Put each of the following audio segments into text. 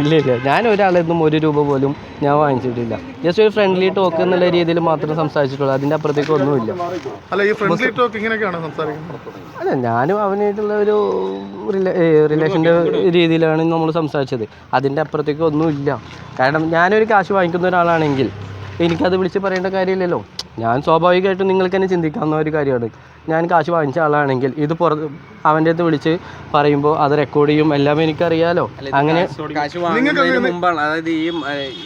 ഇല്ല ഇല്ല. ഞാൻ ഒരാളിൽ നിന്നും ഒരു രൂപ പോലും ഞാൻ വാങ്ങിച്ചിട്ടില്ല. ജസ്റ്റ് ഒരു ഫ്രണ്ട്ലി ടോക്ക് എന്നുള്ള രീതിയിൽ മാത്രം സംസാരിച്ചിട്ടുള്ളൂ. അതിന്റെ അപ്പുറത്തേക്ക് ഒന്നുമില്ല. അല്ല ഞാനും അവനായിട്ടുള്ള ഒരു റിലേഷന്റെ രീതിയിലാണ് നമ്മൾ സംസാരിച്ചത്. അതിന്റെ അപ്പുറത്തേക്ക് ഒന്നുമില്ല. കാരണം ഞാനൊരു കാശ് വാങ്ങിക്കുന്ന ഒരാളാണെങ്കിൽ എനിക്കത് വിളിച്ച് പറയേണ്ട കാര്യമില്ലല്ലോ. ഞാൻ സ്വാഭാവികമായിട്ടും നിങ്ങൾക്ക് തന്നെ ചിന്തിക്കാവുന്ന ഒരു കാര്യമാണ്. ഞാൻ കാശ് വാങ്ങിച്ച ആളാണെങ്കിൽ ഇത് പുറത്ത് അവന്റെ അടുത്ത് വിളിച്ച് പറയുമ്പോൾ അത് റെക്കോർഡ് ചെയ്യും. എല്ലാം എനിക്കറിയാലോ. അങ്ങനെ മുമ്പാണ്. അതായത് ഈ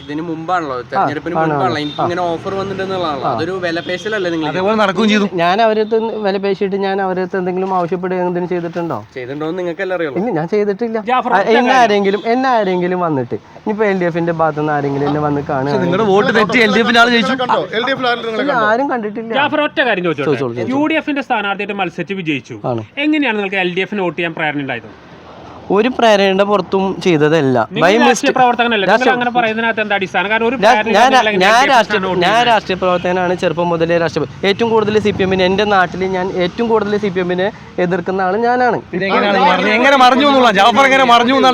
ഇതിന് മുമ്പാണല്ലോ. തെരഞ്ഞെടുപ്പിന് മുമ്പാണല്ലോ. എനിക്ക് ഇങ്ങനെ ഓഫർ വന്നിട്ടുണ്ടെന്നുള്ളതാണല്ലോ. അതൊരു വിലപേശലല്ലേ നിങ്ങൾ അതേപോലെ നടക്കുകയും ചെയ്തു. ഞാൻ അവരടുത്ത് വില പേശിയിട്ട് ഞാൻ അവരടുത്ത് എന്തെങ്കിലും ആവശ്യപ്പെടുക എന്തെങ്കിലും ചെയ്തിട്ടുണ്ടോ? ചെയ്തിട്ടുണ്ടോ നിങ്ങൾക്കല്ലേ അറിയാം ഇല്ല ഞാൻ ചെയ്തിട്ടില്ല. എന്നെ ആരെങ്കിലും എന്നെ ആരെങ്കിലും വന്നിട്ട്. ഇനിയിപ്പോ എൽ ഡി എഫിന്റെ ഭാഗത്ത് നിന്ന് ആരെങ്കിലും എന്നെ വന്ന് കാണുക നിങ്ങളുടെ വോട്ട് തെറ്റി എൽ ഡി എഫിന്റെ ആൾ ജയിച്ചു കണ്ടോ എൽ ഡി എഫ് നിങ്ങളെ കണ്ടോ ആരും കണ്ടിട്ടില്ല. ജാഫർ ഒറ്റ കാര്യം ചോദിച്ചോട്ടെ? ചോദിച്ചോളൂ, യു ഡി എഫിന്റെ സ്ഥാനാർത്ഥിയായിട്ട് മത്സരിച്ച് വിജയിച്ചു. ആണ്. എങ്ങനെയാണ് നിങ്ങൾക്ക് എൽ ഡി എഫിന് വോട്ട് ചെയ്യാൻ പ്രേരണ ഉണ്ടായത് ഒരു പ്രേരണയുടെ പുറത്തും ചെയ്തതല്ല. ബൈ ഞാൻ ഞാൻ ഞാൻ രാഷ്ട്രീയ പ്രവർത്തകനാണ് ചെറുപ്പം മുതലേ രാഷ്ട്രീയ ഏറ്റവും കൂടുതൽ സി പി എമ്മിന് എന്റെ നാട്ടിൽ ഞാൻ ഏറ്റവും കൂടുതൽ സി പി എമ്മിനെ എതിർക്കുന്ന ആൾ ഞാനാണ്.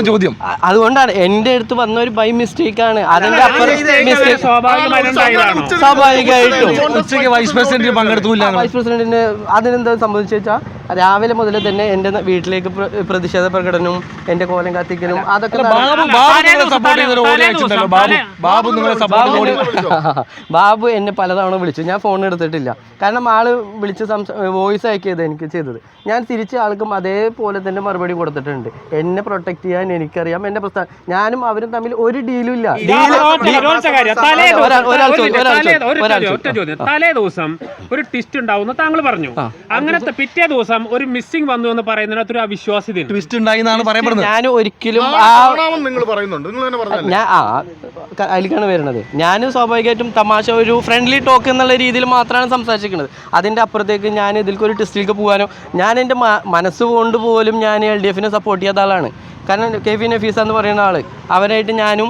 ചോദ്യം. അതുകൊണ്ടാണ് എന്റെ അടുത്ത് വന്ന ഒരു ബൈ മിസ്റ്റേക്ക് ആണ്. അതിന്റെ അപ്പുറം സ്വാഭാവികമായിട്ടും വൈസ് പ്രസിഡന്റ് പങ്കെടുത്തില്ല വൈസ് പ്രസിഡന്റിന് അതിനെന്താ സംബന്ധിച്ചു വെച്ചാൽ രാവിലെ മുതൽ തന്നെ എന്റെ ന- വീട്ടിലേക്ക് പ്ര- പ്രതിഷേധ പ്രകടനവും എന്റെ കോലം കത്തിക്കലും അതൊക്കെ ബാബു എന്നെ പലതവണ വിളിച്ചു. ഞാൻ ഫോൺ എടുത്തിട്ടില്ല. കാരണം ആൾ വിളിച്ച് സംസ വോയിസ് അയക്കിയത് എനിക്ക് ചെയ്തത്. ഞാൻ തിരിച്ച് ആൾക്കും അതേപോലെ തന്നെ മറുപടി കൊടുത്തിട്ടുണ്ട്. എന്നെ പ്രൊട്ടക്ട് ചെയ്യാൻ എനിക്കറിയാം. എന്റെ പ്രസ്ഥാനം ഞാനും അവരും തമ്മിൽ ഒരു ഡീലും ഇല്ല. തലേ ദിവസം ഒരു ട്വിസ്റ്റ് ഉണ്ടാവുന്നു താങ്കൾ പറഞ്ഞു. അങ്ങനത്തെ പിറ്റേ ദിവസം ഒരു മിസ്സിംഗ് വന്നു എന്ന് പറയുന്നതിനകത്ത് ഒരു അവിശ്വാസ്യത ട്വിസ്റ്റ് ഉണ്ടായി എന്നാണ് പറയപ്പെടുന്നത്. ഞാൻ ഒരിക്കലും ആ നിങ്ങൾ പറയുന്നുണ്ട്. നിങ്ങൾ തന്നെ ഞാൻ ആ അതിലേക്കാണ് വരുന്നത്. ഞാൻ സ്വാഭാവികമായിട്ടും തമാശ ഒരു ഫ്രണ്ട്ലി ടോക്ക് എന്നുള്ള രീതിയിൽ മാത്രമാണ് സംസാരിച്ചിരിക്കുന്നത്. അതിന്റെ അപ്പുറത്തേക്ക് ഞാൻ ഇതിൽക്കൊരു ഒരു ടെസ്റ്റിലേക്ക് പോകാനോ ഞാൻ എന്റെ മനസ്സ് കൊണ്ട് പോലും ഞാൻ എൽ ഡി എഫിനെ സപ്പോർട്ട് ചെയ്യാത്ത ആളാണ്. കാരണം കെ. പി നഫീസ എന്ന് പറയുന്ന ആൾ അവരായിട്ട് ഞാനും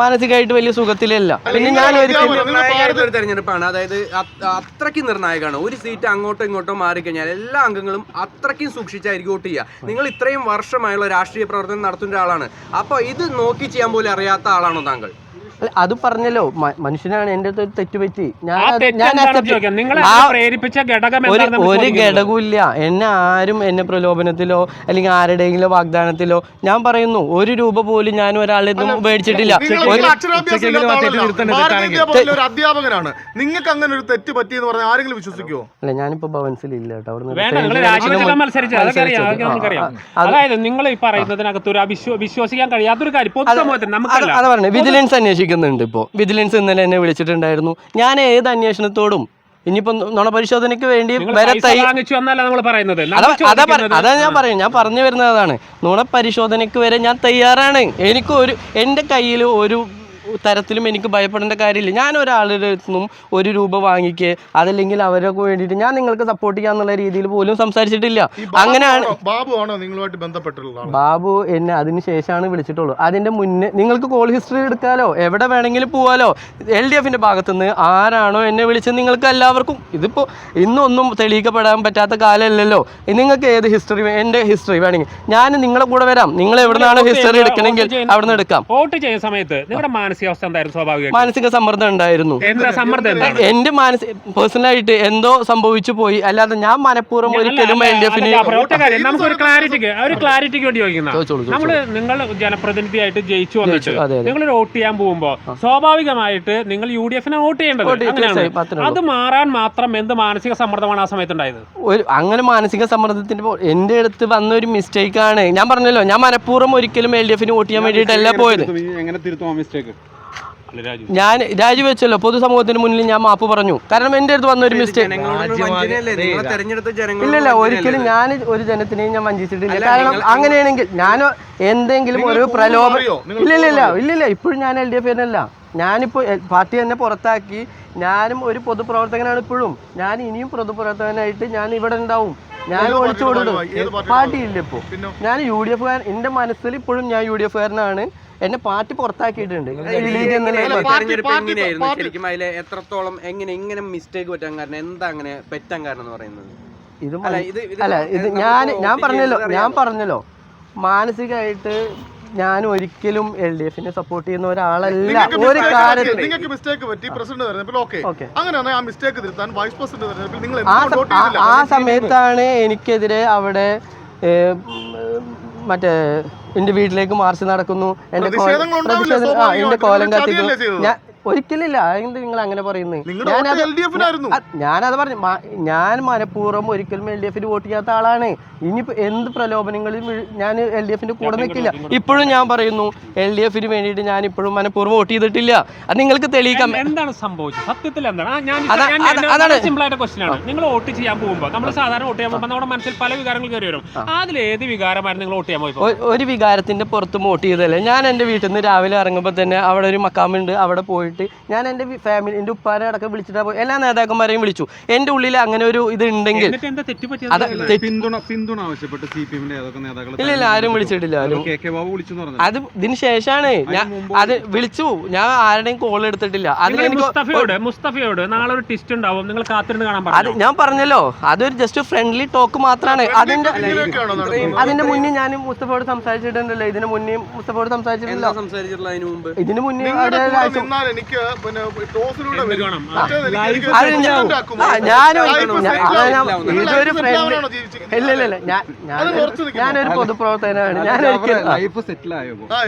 മാനസികമായിട്ട് വലിയ സുഖത്തിലല്ല. പിന്നെ ഞാൻ ഒരു തെരഞ്ഞെടുപ്പാണ്. അതായത് അത് അത്രയ്ക്ക് നിർണായകമാണ്. ഒരു സീറ്റ് അങ്ങോട്ടും ഇങ്ങോട്ടും മാറി മാറിക്കഴിഞ്ഞാൽ എല്ലാ അംഗങ്ങളും അത്രയ്ക്കും സൂക്ഷിച്ചായിരിക്കും വോട്ട് ചെയ്യുക. നിങ്ങൾ ഇത്രയും വർഷമായുള്ള രാഷ്ട്രീയ പ്രവർത്തനം നടത്തുന്ന ഒരാളാണ്. അപ്പോൾ ഇത് നോക്കി ചെയ്യാൻ പോലും അറിയാത്ത ആളാണോ താങ്കൾ? അത് പറഞ്ഞല്ലോ മനുഷ്യനാണ് എന്റെ അടുത്ത് ഒരു തെറ്റ് പറ്റി. ഞാൻ ഒരു. ഘടകമില്ല എന്നെ ആരും എന്നെ പ്രലോഭനത്തിലോ അല്ലെങ്കിൽ ആരുടെയെങ്കിലും വാഗ്ദാനത്തിലോ ഞാൻ പറയുന്നു ഒരു രൂപ പോലും ഞാൻ ഒരാളിൽ നിന്നും മേടിച്ചിട്ടില്ല അധ്യാപകനാണ്. നിങ്ങൾക്ക് അങ്ങനെ ഒരു തെറ്റ് പറ്റി എന്ന് പറഞ്ഞാൽ ആരെങ്കിലും വിശ്വസിക്കുമോ അല്ല ഞാനിപ്പോ ഭവൻസിൽ ഇല്ല കേട്ടോ അതായത് നിങ്ങൾ ഈ പറയുന്നതിനകത്ത് ഒരു വിശ്വസിക്കാൻ കഴിയാത്തൊരു കാര്യം പൊതുസമൂഹത്തിന് നമുക്കല്ല. വിജിലൻസ് അന്വേഷിക്കുന്നുണ്ട് ഇപ്പോൾ വിജിലൻസ് ഇന്നലെ എന്നെ വിളിച്ചിട്ടുണ്ടായിരുന്നു. ഞാൻ ഏത് അന്വേഷണത്തോടും ഇനിയിപ്പോ നുണ പരിശോധനയ്ക്ക് വേണ്ടി നിങ്ങൾ വരെ തൈ വാങ്ങിച്ചു എന്നല്ല നമ്മൾ പറയുന്നത്. അതാ ഞാൻ പറയും. ഞാൻ പറഞ്ഞു വരുന്നതാണ്. നുണ പരിശോധനയ്ക്ക് വരെ ഞാൻ തയ്യാറാണ്. എനിക്ക് ഒരു എന്റെ കയ്യിൽ ഒരു തരത്തിലും എനിക്ക് ഭയപ്പെടേണ്ട കാര്യമില്ല. ഞാൻ ഒരാളുടെ നിന്നും ഒരു രൂപ വാങ്ങിക്കുക അതല്ലെങ്കിൽ അവരൊക്കെ വേണ്ടിയിട്ട് ഞാൻ നിങ്ങൾക്ക് സപ്പോർട്ട് ചെയ്യാന്നുള്ള രീതിയിൽ പോലും സംസാരിച്ചിട്ടില്ല. അങ്ങനെയാണ് ബാബു ആണോ- നിങ്ങളുമായിട്ട് ബന്ധപ്പെട്ടുള്ളത് ബാബു എന്നെ അതിന് ശേഷമാണ് വിളിച്ചിട്ടുള്ളൂ. അതിന്റെ മുന്നേ നിങ്ങൾക്ക് കോൾ ഹിസ്റ്ററി എടുക്കാലോ? എവിടെ വേണമെങ്കിലും പോവാലോ? എൽ ഡി എഫിന്റെ ഭാഗത്തുനിന്ന് ആരാണോ എന്നെ വിളിച്ചത് നിങ്ങൾക്ക് എല്ലാവർക്കും ഇതിപ്പോ ഇന്നൊന്നും തെളിയിക്കപ്പെടാൻ പറ്റാത്ത കാലമല്ലല്ലോ. നിങ്ങൾക്ക് ഏത് ഹിസ്റ്ററി എന്റെ ഹിസ്റ്ററി വേണമെങ്കിൽ ഞാൻ നിങ്ങളെ കൂടെ വരാം. നിങ്ങൾ എവിടെ നിന്നാണ് ഹിസ്റ്ററി എടുക്കണമെങ്കിൽ അവിടെ നിന്ന് എടുക്കാം. വോട്ട് ചെയ്യുന്ന സമയത്ത് നിങ്ങളുടെ മാനസികാവസ്ഥ എന്തായിരുന്നു സ്വാഭാവികമായിട്ട്? മാനസിക സമ്മർദ്ദം ഉണ്ടായിരുന്നു. എന്താ സമ്മർദ്ദം എന്താണ്? എന്റെ മാനസിക പേഴ്സണലായിട്ട് എന്തോ സംഭവിച്ചു പോയി. അല്ലാതെ ഞാൻ മനഃപൂർവം ഒരിക്കലും എൽ ഡി എഫിന് നമുക്കൊരു ക്ലാരിറ്റിക്ക് ഒരു ക്ലാരിറ്റിക്ക് വേണ്ടി ചോദിക്കുന്ന. നമ്മൾ നമ്മൾ നിങ്ങൾ ജനപ്രതിനിധിയായിട്ട് ജയിച്ചു വന്നിട്ട്. നിങ്ങൾ വോട്ട് ചെയ്യാൻ പോകുമ്പോ സ്വാഭാവികമായിട്ട് നിങ്ങൾ യു ഡി എഫിനെ വോട്ട് ചെയ്യേണ്ടത് അങ്ങനെയാണ്. അത് മാറാൻ മാത്രം എന്ത് മാനസിക സമ്മർദ്ദമാണ് ആ സമയത്ത് ഉണ്ടായത്? ഒരു അങ്ങനെ മാനസിക സമ്മർദ്ദത്തിന്റെ എന്റെ എന്റെ അടുത്ത് വന്ന ഒരു മിസ്റ്റേക്ക് ആണ്. ഞാൻ പറഞ്ഞല്ലോ ഞാൻ മനഃപൂർവം ഒരിക്കലും എൽ ഡി എഫിന് വോട്ട് ചെയ്യാൻ വേണ്ടിയിട്ടല്ല പോയത്. എങ്ങനെ തിരുത്തും ആ മിസ്റ്റേക്ക് ഞാൻ രാജിവെച്ചല്ലോ പൊതുസമൂഹത്തിന് മുന്നിൽ ഞാൻ മാപ്പ് പറഞ്ഞു. കാരണം എന്റെ അടുത്ത് വന്ന ഒരു മിസ്റ്റേക്ക് ഇല്ലല്ല ഒരിക്കലും ഞാൻ ഒരു ജനത്തിനെയും ഞാൻ വഞ്ചിച്ചിട്ടില്ല. കാരണം അങ്ങനെയാണെങ്കിൽ ഞാൻ എന്തെങ്കിലും ഒരു പ്രലോഭം ഇല്ലില്ല ഇല്ലില്ല. ഇപ്പോഴും ഞാൻ എൽ ഡി എഫ് തന്നെയല്ല ഞാനിപ്പോൾ പാർട്ടി തന്നെ പുറത്താക്കി. ഞാനും ഒരു പൊതുപ്രവർത്തകനാണ് ഇപ്പോഴും. ഞാൻ ഇനിയും പൊതുപ്രവർത്തകനായിട്ട് ഞാൻ ഇവിടെ ഉണ്ടാവും. ഞാൻ ഒളിച്ചു കൊടുക്കും? പാർട്ടി ഇല്ല ഇപ്പോൾ ഞാൻ യു ഡി എഫ് എന്റെ മനസ്സിൽ ഇപ്പോഴും ഞാൻ യു ഡി എഫ് കാരനാണ് എന്നെ പാർട്ടി പുറത്താക്കിയിട്ടുണ്ട്. ശരിക്കും അതിലെ എത്രത്തോളം എങ്ങനെ ഇങ്ങനെ മിസ്റ്റേക്ക് പറ്റാൻ കാരണം എന്താ അങ്ങനെ പറ്റാൻ കാരണം എന്ന് പറയുന്നത്? ഇത് അല്ല ഇത് ഇത് അല്ല ഇത് ഞാൻ ഞാൻ പറഞ്ഞല്ലോ ഞാൻ. പറഞ്ഞല്ലോ. മാനസികമായിട്ട് ഞാൻ ഒരിക്കലും എൽ ഡി എഫിനെ സപ്പോർട്ട് ചെയ്യുന്ന ഒരാളല്ല. ഒരു കാര്യത്തിൽ നിങ്ങൾക്ക് മിസ്റ്റേക്ക് പറ്റി പ്രസിഡന്റ് തെരഞ്ഞെടുപ്പിൽ ഓക്കെ Okay. അങ്ങനെയാണെങ്കിൽ ആ മിസ്റ്റേക്ക് തിരുത്താൻ വൈസ് പ്രസിഡന്റ് തെരഞ്ഞെടുപ്പിൽ നിങ്ങൾ ആ വോട്ട് ആ- ചെയ്തില്ല? ആ സമയത്താണ് എനിക്കെതിരെ അവിടെ മറ്റേ എന്റെ വീട്ടിലേക്ക് മാർച്ച് നടക്കുന്നു. എന്റെ സ്വാഭാവികമായിട്ടും. എന്റെ കോലം കത്തിക്കുന്നു. ഞാൻ ഒരിക്കലില്ല. അതെന്ത് നിങ്ങൾ അങ്ങനെ പറയുന്നത് ഞാനത് പറഞ്ഞു ഞാൻ മനഃപൂർവം ഒരിക്കലും എൽ ഡി എഫിന് വോട്ട് ചെയ്യാത്ത ആളാണ്. ഇനി എന്ത് പ്രലോഭനങ്ങളിൽ ഞാൻ എൽ ഡി എഫിന്റെ കൂടെ നിൽക്കില്ല. ഇപ്പോഴും ഞാൻ പറയുന്നു എൽ ഡി എഫിന് വേണ്ടിയിട്ട് ഞാൻ ഇപ്പോഴും മനഃപൂർവം വോട്ട് ചെയ്തിട്ടില്ല. അത് നിങ്ങൾക്ക് തെളിയിക്കാം. എന്താണ് സംഭവിച്ചത്? സത്യത്തിൽ എന്താണ്. സിമ്പിൾ ആയിട്ട് ക്വസ്റ്റൻ ആണ്. നിങ്ങൾ വോട്ട് ചെയ്യാൻ പോകുമ്പോൾ നമ്മൾ സാധാരണ വോട്ട് ചെയ്യാൻ പോകുമ്പോൾ നമ്മുടെ മനസ്സിൽ പല വികാരങ്ങൾ കയറി വരും. അതിൽ ഏത് വികാരമായിരുന്നു നിങ്ങൾ വോട്ട് ചെയ്യാൻ പോയി ഒരു വികാരത്തിന്റെ പുറത്ത് വോട്ട് ചെയ്തല്ലേ ഞാൻ എന്റെ വീട്ടിൽ നിന്ന് രാവിലെ ഇറങ്ങുമ്പോൾ തന്നെ അവിടെ ഒരു മക്കാമുണ്ട്. അവിടെ പോയിട്ട് ഞാൻ എന്റെ ഫാമിലി എന്റെ ഉപ്പാരെ അടക്കം വിളിച്ചിട്ട് പോയി. എല്ലാ നേതാക്കന്മാരെയും വിളിച്ചു. എന്റെ ഉള്ളിൽ അങ്ങനെ ഒരു ഇത് ഉണ്ടെങ്കിൽ ഇല്ല ഇല്ല ആരും വിളിച്ചിട്ടില്ല ആരും. അത് ഇതിന് ശേഷമാണ് ഞാൻ അത് വിളിച്ചു. ഞാൻ ആരുടെയും കോൾ എടുത്തിട്ടില്ല. മുസ്തഫയോട് മുസ്തഫയോട് നാളെ ഒരു ടിസ്റ്റ് ഉണ്ടാവും. നിങ്ങൾ കാത്തിരുന്ന് കാണാൻ അത് ഞാൻ പറഞ്ഞല്ലോ. അതൊരു ജസ്റ്റ് ഫ്രണ്ട്ലി ടോക്ക് മാത്രമാണ് അതിന്റെ അതിന്റെ മുന്നേ ഞാൻ മുസ്തഫയോട് സംസാരിച്ചിട്ടുണ്ടല്ലോ. ഇതിന് മുന്നേ മുസ്തഫയോട് സംസാരിച്ചിട്ടില്ല എന്താ സംസാരിച്ചിട്ടുള്ള അതിന് മുമ്പ്? ഇതിന് മുന്നേ എനിക്ക് പിന്നെ ടോസിലൂടെ വരും. ഇല്ല. ഇല്ല. ഇല്ല ഞാനൊരു- പൊതുപ്രവർത്തകനാണ്. ഞാൻ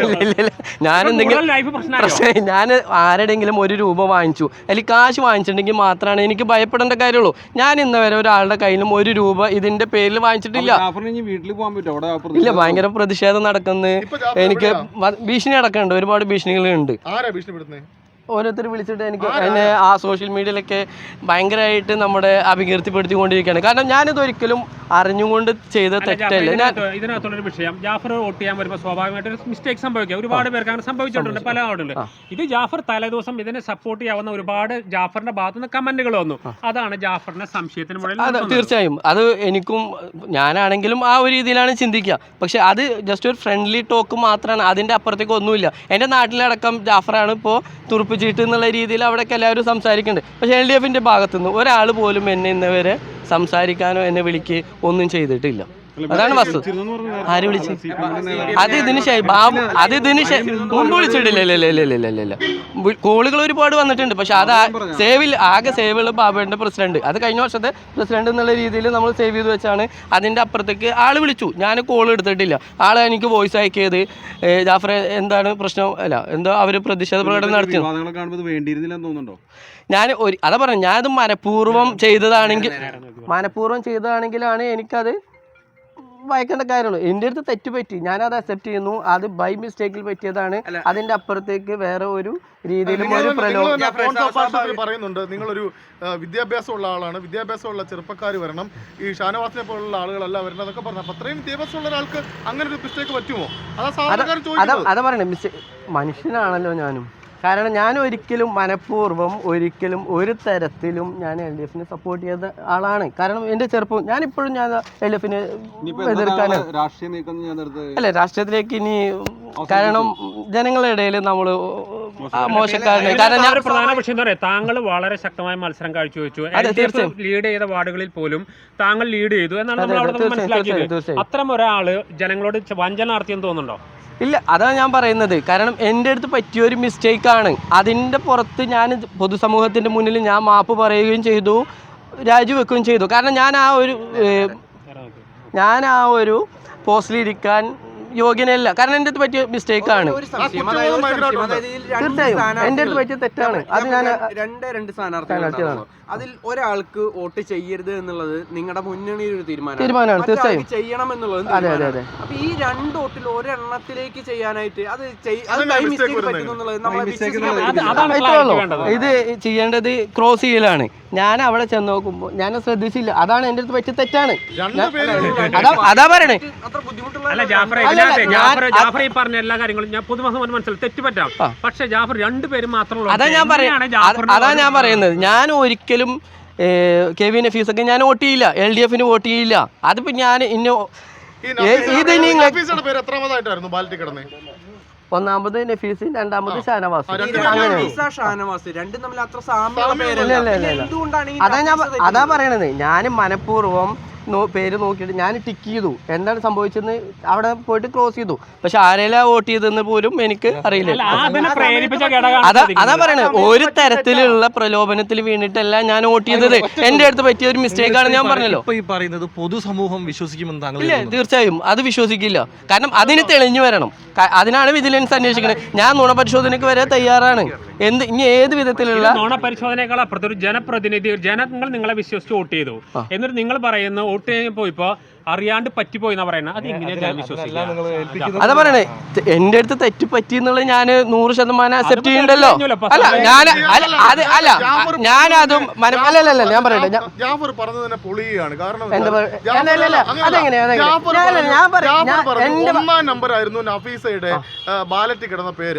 ഞാനെന്തെങ്കിലും ഞാൻ എന്തെങ്കിലും ലൈഫ് പ്രശ്നമായോ? പ്രശ്നം ഞാൻ ആരുടെങ്കിലും ഒരു രൂപ വാങ്ങിച്ചു. അല്ലെങ്കിൽ കാശ് വാങ്ങിച്ചിട്ടുണ്ടെങ്കിൽ മാത്രമാണ് എനിക്ക് ഭയപ്പെടേണ്ട കാര്യമുള്ളൂ. ഞാൻ ഇന്ന് വരെ ഒരാളുടെ കയ്യിലും ഒരു രൂപ ഇതിന്റെ പേരിൽ വാങ്ങിച്ചിട്ടില്ല. ഇല്ല ഭയങ്കര പ്രതിഷേധം നടക്കുന്നത് എനിക്ക് ഭീഷണി അടക്കമുണ്ട് ഒരുപാട് ഭീഷണികളുണ്ട്. ഓരോരുത്തർ വിളിച്ചിട്ട് എനിക്ക് എന്നെ ആ സോഷ്യൽ മീഡിയയിലൊക്കെ ഭയങ്കരമായിട്ട് നമ്മുടെ അഭികീർത്തിപ്പെടുത്തിക്കൊണ്ടിരിക്കുകയാണ്. കാരണം ഞാനിത് ഒരിക്കലും അറിഞ്ഞുകൊണ്ട് ചെയ്ത തെറ്റല്ല. ഇതിനകത്തുള്ളൊരു വിഷയം. ജാഫർ വോട്ട് ചെയ്യാൻ വരുമ്പോൾ സ്വാഭാവികമായിട്ട് ഒരു മിസ്റ്റേക്ക് സംഭവിക്കാം. ഒരുപാട് പേർക്ക് അങ്ങനെ സംഭവിച്ചിട്ടുണ്ട് പല ആളുകളിൽ ഇത് ജാഫർ തലേദിവസം ഇതിനെ സപ്പോർട്ട് ചെയ്യാവുന്ന ഒരുപാട് ജാഫറിന്റെ ഭാഗത്തു നിന്ന് കമന്റുകൾ വന്നു. അതാണ് ജാഫറിന്റെ സംശയത്തിന് മുകളിൽ തീർച്ചയായും. അത് എനിക്കും ഞാനാണെങ്കിലും ആ ഒരു രീതിയിലാണ് ചിന്തിക്കുക. പക്ഷെ അത് ജസ്റ്റ് ഒരു ഫ്രണ്ട്ലി ടോക്ക് മാത്രമാണ്. അതിന്റെ അപ്പുറത്തേക്ക് ഒന്നുമില്ല. എന്റെ നാട്ടിലടക്കം ജാഫറാണ് ഇപ്പോൾ തുറപ്പിച്ചിട്ട് എന്നുള്ള രീതിയിൽ അവിടെയൊക്കെ എല്ലാവരും സംസാരിക്കുന്നുണ്ട്. പക്ഷേ എൽ ഡി എഫിന്റെ ഭാഗത്തുനിന്ന് ഒരാൾ പോലും എന്നെ ഇന്നവരെ സംസാരിക്കാനോ എന്നെ വിളിക്കുകയോ ഒന്നും ചെയ്തിട്ടില്ല. അതാണ് വസ്തു ആര് വിളിച്ച്. അത് ഇതിന് ശേഷം ബാബു അത് ഇതിന് ശേഷം മുമ്പ് വിളിച്ചിട്ടില്ല കോളുകൾ ഒരുപാട് വന്നിട്ടുണ്ട് പക്ഷെ അത് സേവിൽ ആകെ സേവുള്ള ബാബുവിന്റെ പ്രസിഡന്റ് അത് കഴിഞ്ഞ വർഷത്തെ പ്രസിഡന്റ് എന്നുള്ള രീതിയിൽ നമ്മൾ സേവ് ചെയ്ത് വെച്ചാണ് അതിന്റെ അപ്പുറത്തേക്ക് ആൾ വിളിച്ചു ഞാൻ കോൾ എടുത്തിട്ടില്ല ആൾ എനിക്ക് വോയിസ് അയക്കിയത് ജാഫർ എന്താണ് പ്രശ്നം അല്ല എന്തോ അവർ പ്രതിഷേധ പ്രകടനം നടത്തി ഞാൻ ഒരു അതാ പറഞ്ഞു ഞാനത് മനഃപൂർവം ചെയ്തതാണെങ്കിൽ മനഃപൂർവം ചെയ്തതാണെങ്കിലാണ് എനിക്കത് വായിക്കേണ്ട കാര്യമുള്ളൂ. എന്റെ അടുത്ത് തെറ്റ് പറ്റി. ഞാൻ അത് അക്സെപ്റ്റ് ചെയ്യുന്നു. അത് ബൈ മിസ്റ്റേക്കിൽ പറ്റിയതാണ്. അതിന്റെ അപ്പുറത്തേക്ക് വേറെ ഒരു രീതിയിലും ഒരു പറയുന്നുണ്ട്. നിങ്ങളൊരു വിദ്യാഭ്യാസം വിദ്യാഭ്യാസമുള്ള ആളാണ്. വിദ്യാഭ്യാസമുള്ള ചെറുപ്പക്കാർ വരണം. ഈ ഷാനവാസിനെ പോലുള്ള ആളുകളല്ല വരണം. എന്നൊക്കെ പറഞ്ഞു അപ്പൊ അത്രയും വിദ്യാഭ്യാസമുള്ള ഒരാൾക്ക് അങ്ങനെ ഒരു മിസ്റ്റേക്ക് പറ്റുമോ? അതാ സാധാരണ അതാ അതാ പറയണേ മനുഷ്യനാണല്ലോ ഞാനും. കാരണം ഞാൻ ഒരിക്കലും മനഃപൂർവം ഒരിക്കലും ഒരു തരത്തിലും ഞാൻ എൽ ഡി എഫിനെ സപ്പോർട്ട് ചെയ്ത ആളാണ്. കാരണം എന്റെ ചെറുപ്പം ഞാനിപ്പോഴും ഞാൻ എൽ എഫിനെ എതിർക്കാൻ അല്ല രാഷ്ട്രീയത്തിലേക്ക് ഇനി കാരണം ജനങ്ങളുടെ ഇടയിൽ നമ്മൾ മോശക്കാരനെ കാരണം ഞാൻ പ്രധാന വിഷയം എന്താ പറയാ. താങ്കൾ വളരെ ശക്തമായ മത്സരം കാഴ്ചവെച്ചു. ലീഡ് ചെയ്ത വാർഡുകളിൽ പോലും താങ്കൾ ലീഡ് ചെയ്തു എന്നാണ് നമ്മൾ അവിടെ മനസ്സിലാക്കിയത്. അത്തരം ഒരാൾ ജനങ്ങളോട് വഞ്ചന നടത്തിയെന്ന് തോന്നുന്നുണ്ടോ? ഇല്ല അതാണ് ഞാൻ പറയുന്നത്. കാരണം എന്റെ അടുത്ത് പറ്റിയൊരു മിസ്റ്റേക്കാണ് അതിന്റെ പുറത്ത് ഞാൻ പൊതുസമൂഹത്തിന്റെ മുന്നിൽ ഞാൻ മാപ്പ് പറയുകയും ചെയ്തു രാജിവെക്കുകയും ചെയ്തു. കാരണം ഞാൻ ആ ഒരു ഞാൻ ആ ഒരു പോസ്റ്റിലിരിക്കാൻ യോഗ്യനല്ല കാരണം എന്റെ അടുത്ത് പറ്റിയ മിസ്റ്റേക്ക് രണ്ട് തീർച്ചയായും. എന്റെ അടുത്ത് പറ്റിയ തെറ്റാണ്. അത് ഞാൻ രണ്ട് രണ്ട് സ്ഥാനാർത്ഥികളാണ്. അതിൽ ഒരാൾക്ക് വോട്ട് ചെയ്യരുത് എന്നുള്ളത് നിങ്ങളുടെ മുന്നണിയിൽ ഒരു തീരുമാനം തീരുമാനമാണ്, തീർച്ചയായും. ചെയ്യണം എന്നുള്ളത് അതെ, അതെ. അപ്പൊ ഈ രണ്ട് വോട്ടിൽ ഒരെണ്ണത്തിലേക്ക് ചെയ്യാനായിട്ട് അത് ഇത് ചെയ്യേണ്ടത് ക്രോസ് ചെയ്യലാണ് ഞാൻ അവിടെ ചെന്ന് നോക്കുമ്പോൾ ഞാൻ ശ്രദ്ധിച്ചില്ല. അതാണ് എന്റെ അടുത്ത് പറ്റിയ തെറ്റാണ്. അതാ പറയണേ. അത്ര ബുദ്ധിമുട്ടുള്ള അല്ല ജാഫർ ഈ പറഞ്ഞ എല്ലാ കാര്യങ്ങളും ഞാൻ പൊതുമഹം മനസ്സിലായി. തെറ്റുപറ്റാം. പക്ഷെ ജാഫർ രണ്ടുപേരും മാത്രമുള്ള. അതാ ഞാൻ പറയുന്നത് അതാ ഞാൻ പറയുന്നത്. ഞാൻ ഒരിക്കലും കെ വി നഫീസൊക്കെ ഞാൻ വോട്ട് ചെയ്യില്ല. എൽ ഡി എഫിന് വോട്ട് ചെയ്യില്ല. അതിപ്പോ ഞാൻ ഇന്ന ഈ ഇത് ഒന്നാമത് നഫീസ് രണ്ടാമത് ഷാനവാസ്. അതാ ഞാൻ അതാ പറയണത്. ഞാൻ മനഃപൂർവം പേര് നോക്കിയിട്ട് ഞാൻ ടിക്ക് ചെയ്തു. എന്താണ് സംഭവിച്ചതെന്ന് അവിടെ പോയിട്ട് ക്ലോസ് ചെയ്തു. പക്ഷെ ആരെല്ലാം വോട്ട് ചെയ്തെന്ന് പോലും എനിക്ക് അറിയില്ല. അതാ അതാ പറയണത് ഒരു തരത്തിലുള്ള പ്രലോഭനത്തിൽ വീണിട്ടല്ല ഞാൻ വോട്ട് ചെയ്തത്. എന്റെ അടുത്ത് പറ്റിയ ഒരു മിസ്റ്റേക്ക് ആണ് ഞാൻ പറഞ്ഞല്ലോ. ഇപ്പൊ ഈ പറയുന്നത് പൊതുസമൂഹം വിശ്വസിക്കുമെന്ന് താങ്കൾ ഇല്ല തീർച്ചയായും. അത് വിശ്വസിക്കില്ല. കാരണം അതിന് തെളിഞ്ഞു വരണം. അതിനാണ് വിജിലൻസ് അന്വേഷിക്കുന്നത് ഞാൻ നുണ പരിശോധനയ്ക്ക് വരെ തയ്യാറാണ്. എന്ത് ഇനി ഏത് വിധത്തിലുള്ള നുണ പരിശോധനയേക്കാൾ അപ്പുറത്ത് ഒരു ജനപ്രതിനിധി ജനങ്ങൾ നിങ്ങളെ വിശ്വസിച്ച് വോട്ട് ചെയ്തു. എന്നിട്ട് നിങ്ങൾ പറയുന്നു 对，对吧？അറിയാണ്ട് പറ്റിപ്പോയി എന്നാ പറയുന്നത് അത് എങ്ങനെയാ വിശ്വസിക്കുക അതാ പറയണേ എന്റെ അടുത്ത് തെറ്റ് പറ്റി എന്നുള്ളത് ഞാൻ നൂറ് ശതമാനം അക്സെപ്റ്റ് ചെയ്യണ്ടല്ലോ. അല്ല ഞാൻ അല്ല അത് അല്ല ഞാനതും അതും അല്ല അല്ല അല്ല ഞാൻ പറയട്ടെ ഒന്നാം നമ്പർ ആയിരുന്നു നഫീസയുടെ ബാലറ്റിൽ കിടന്ന പേര്.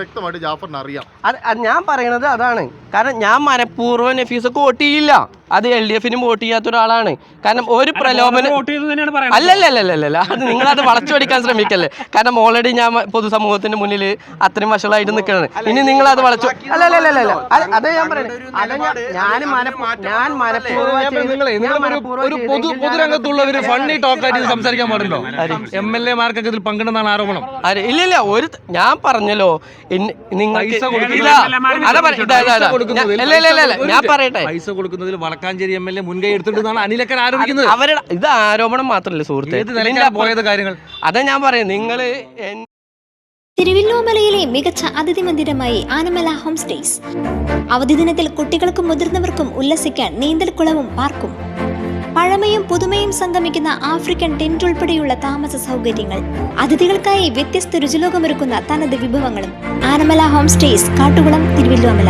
വ്യക്തമായിട്ട് ജാഫറിന് അറിയാം. അത് അത് ഞാൻ പറയണത് അതാണ്. കാരണം ഞാൻ മനഃപൂർവം നഫീസൊക്കെ വോട്ട് ചെയ്യില്ല. അത് എൽ ഡി എഫിനും വോട്ട് ചെയ്യാത്ത ഒരാളാണ്. കാരണം ഒരു പ്രലോഭനം വോട്ട് ചെയ്തു തന്നെയാണ് പറയുന്നത് അല്ലല്ലല്ലല്ല അത് നിങ്ങളത് വളച്ചൊടിക്കാൻ ശ്രമിക്കല്ലേ? കാരണം ഓൾറെഡി ഞാൻ പൊതുസമൂഹത്തിന്റെ മുന്നിൽ അത്രയും വഷളായിട്ട് നിൽക്കണത് ഇനി നിങ്ങൾ അത് വളച്ചു അല്ലല്ലല്ലല്ല. അത് ഞാൻ പറയുന്നത് അത് ഞാൻ ഞാൻ ഒരു പൊതു പൊതുരംഗത്തുള്ളവര് ഫണ്ണി ടോക്കായിട്ട് ഇത് സംസാരിക്കാൻ പാടുണ്ടോ എം എൽ എമാർക്കൊക്കെ ഇതിൽ പങ്കിടുന്നതാണ് ആരോപണം. ഇല്ല ഇല്ല ഒരു ഞാൻ പറഞ്ഞല്ലോ നിങ്ങൾ അതാ ഞാൻ- പറയട്ടെ പൈസ കൊടുക്കുന്നതിൽ വളക്കാഞ്ചേരി എം എൽ എ മുൻകൈ എടുത്തിട്ടാണ് അനിലക്കൻ ആരോപിക്കുന്നത്. അവരുടെ ഇത് ആരോപണം മാത്രമല്ല സുഹൃത്തെ. പോയത് കാര്യങ്ങൾ? അതാ ഞാൻ പറയാം നിങ്ങൾ എൻ- തിരുവല്ലോമലയിലെ മികച്ച അതിഥി മന്ദിരമായി ആനമല ഹോം സ്റ്റേസ്. അവധി ദിനത്തിൽ കുട്ടികൾക്കും മുതിർന്നവർക്കും ഉല്ലസിക്കാൻ നീന്തൽക്കുളവും പാർക്കും. പഴമയും പുതുമയും സംഗമിക്കുന്ന ആഫ്രിക്കൻ ടെന്റ് ഉൾപ്പെടെയുള്ള താമസ സൗകര്യങ്ങൾ. അതിഥികൾക്കായി വ്യത്യസ്ത രുചിലോകമൊരുക്കുന്ന തനത് വിഭവങ്ങളും. Anamala home stays Kattukulam Thiruvallomala.